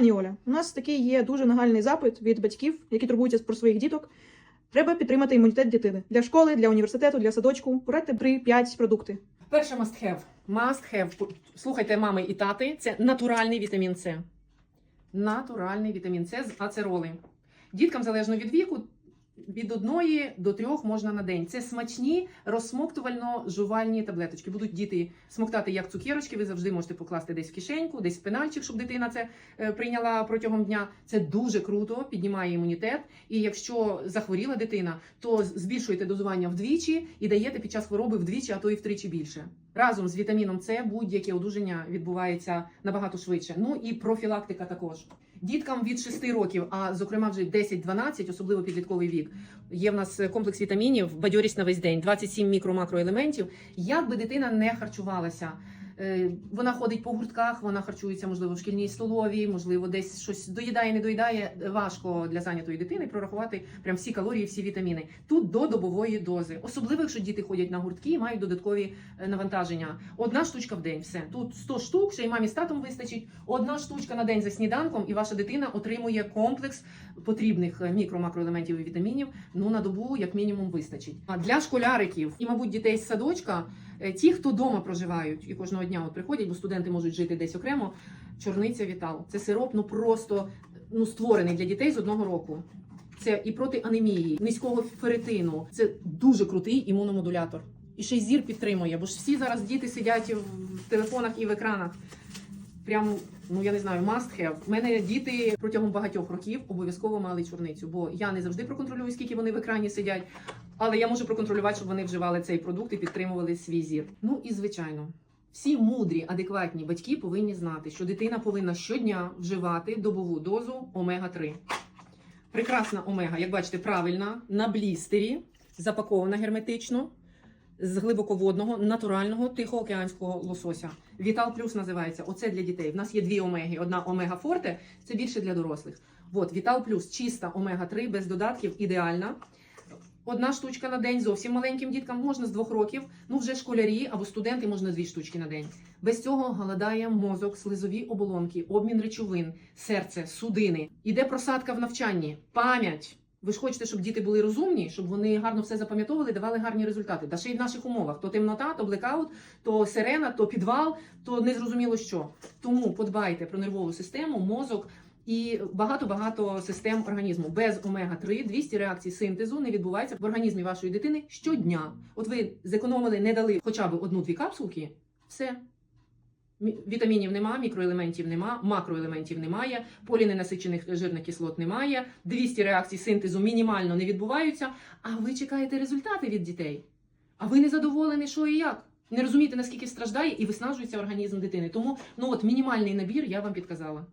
Пані Оля, у нас такий є дуже нагальний запит від батьків, які турбуються про своїх діток. Треба підтримати імунітет дитини для школи, для університету, для садочку. Порадьте 3-5 продукти. Перше must have. Must have. Слухайте, мами і тати, це натуральний вітамін С. Натуральний вітамін С з ацероли. Діткам залежно від віку. Від одної до трьох можна на день. Це смачні розсмоктувально-жувальні таблеточки. Будуть діти смоктати як цукерочки. Ви завжди можете покласти десь в кишеньку, десь в пенальчик, щоб дитина це е, прийняла протягом дня. Це дуже круто, піднімає імунітет. І якщо захворіла дитина, то збільшуєте дозування вдвічі і даєте під час хвороби вдвічі, а то і втричі більше. Разом з вітаміном С будь-яке одужання відбувається набагато швидше. Ну і профілактика також. Діткам від 6 років, а зокрема вже 10-12, особливо підлітковий вік. Є в нас комплекс вітамінів, бадьорість на весь день, 27 мікро-макроелементів. Як би дитина не харчувалася, е, вона ходить по гуртках, вона харчується, можливо, в шкільній столовій, можливо, десь щось доїдає, не доїдає. Важко для зайнятої дитини прорахувати прям всі калорії, всі вітаміни. Тут до добової дози, особливо якщо діти ходять на гуртки і мають додаткові е, навантаження. Одна штучка в день. Все тут 100 штук, ще й мамі з татом вистачить. Одна штучка на день за сніданком, і ваша дитина отримує комплекс потрібних е, мікро-макроелементів і вітамінів. Ну на добу, як мінімум, вистачить. А для школяриків і, мабуть, дітей з садочка, е, ті, хто вдома проживають і кожного дня от приходять, бо студенти можуть жити десь окремо. Чорниця Вітал. Це сироп, ну просто ну створений для дітей з одного року. Це і проти анемії, низького ферритину. Це дуже крутий імуномодулятор. І ще й зір підтримує, бо ж всі зараз діти сидять в телефонах і в екранах. Прям, ну я не знаю, must have. У мене діти протягом багатьох років обов'язково мали чорницю, бо я не завжди проконтролюю, скільки вони в екрані сидять, але я можу проконтролювати, щоб вони вживали цей продукт і підтримували свій зір. Ну і звичайно. Всі мудрі, адекватні батьки повинні знати, що дитина повинна щодня вживати добову дозу омега-3. Прекрасна омега, як бачите, правильна, на блістері, запакована герметично, з глибоководного, натурального тихоокеанського лосося. Вітал Плюс називається. Оце для дітей. В нас є дві омеги. Одна омега Форте, це більше для дорослих. От, Вітал Плюс, чиста омега-3, без додатків, ідеальна. Одна штучка на день зовсім маленьким діткам можна з двох років. Ну вже школярі або студенти можна дві штучки на день. Без цього голодає мозок, слизові оболонки, обмін речовин, серце, судини. Іде просадка в навчанні, пам'ять. Ви ж хочете, щоб діти були розумні, щоб вони гарно все запам'ятовували, давали гарні результати. Та ще й в наших умовах: то темнота, то блекаут, то сирена, то підвал, то незрозуміло що. Тому подбайте про нервову систему, мозок. І багато-багато систем організму без омега-3 200 реакцій синтезу не відбувається в організмі вашої дитини щодня. От ви зекономили, не дали хоча б одну-дві капсулки, все. Вітамінів нема, мікроелементів нема, макроелементів немає, поліненасичених жирних кислот немає, 200 реакцій синтезу мінімально не відбуваються, а ви чекаєте результати від дітей. А ви не задоволені, що і як. Не розумієте, наскільки страждає і виснажується організм дитини. Тому ну от мінімальний набір я вам підказала.